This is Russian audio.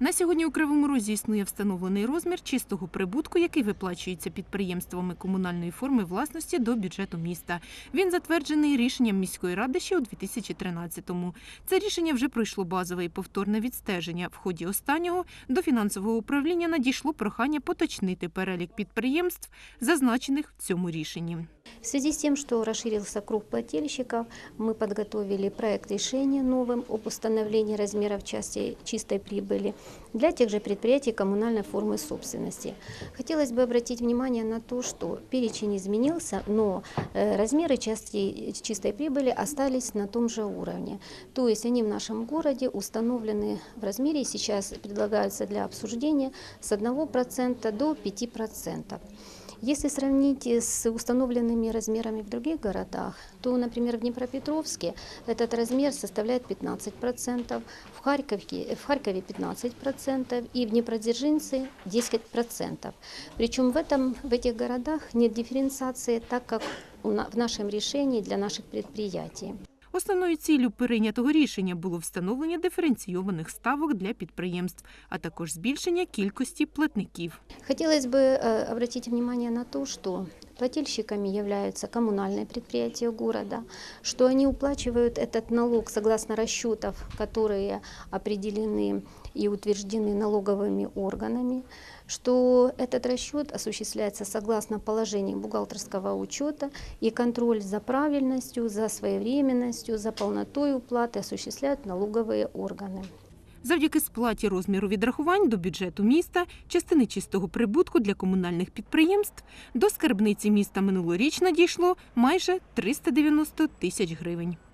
На сьогодні у Кривому Розі існує встановлений розмір чистого прибутку, який виплачується підприємствами комунальної форми власності до бюджету міста. Він затверджений рішенням міської ради ще у 2013-му. Це рішення вже пройшло базове і повторне відстеження. В ході останнього до фінансового управління надійшло прохання поточнити перелік підприємств, зазначених в цьому рішенні. В связи с тем, что расширился круг плательщиков, мы подготовили проект решения новым об установлении размеров части чистой прибыли для тех же предприятий коммунальной формы собственности. Хотелось бы обратить внимание на то, что перечень изменился, но э, размеры части чистой прибыли остались на том же уровне. То есть они в нашем городе установлены в размере, сейчас предлагаются для обсуждения с 1% до 5%. Если сравнить с установленными размерами в других городах, то, например, в Днепропетровске этот размер составляет 15%, в Харькове, в Харькове 15% и в Днепродзержинце 10%. Причем в, этом, в этих городах нет дифференциации, так как в нашем решении для наших предприятий. Основною ціллю прийнятого рішення було встановлення диференційованих ставок для підприємств, а також збільшення кількості платників. Хотілося б звернути увагу на то, что плательщиками являются коммунальные предприятия города, что они уплачивают этот налог согласно расчетов, которые определены и утверждены налоговыми органами, что этот расчет осуществляется согласно положениям бухгалтерского учета и контроль за правильностью, за своевременностью, за полнотой уплаты осуществляют налоговые органы. Завдяки сплаті розміру відрахувань до бюджету міста, частини чистого прибутку для комунальних підприємств, до скарбниці міста минулоріч надійшло майже 390 тисяч гривень.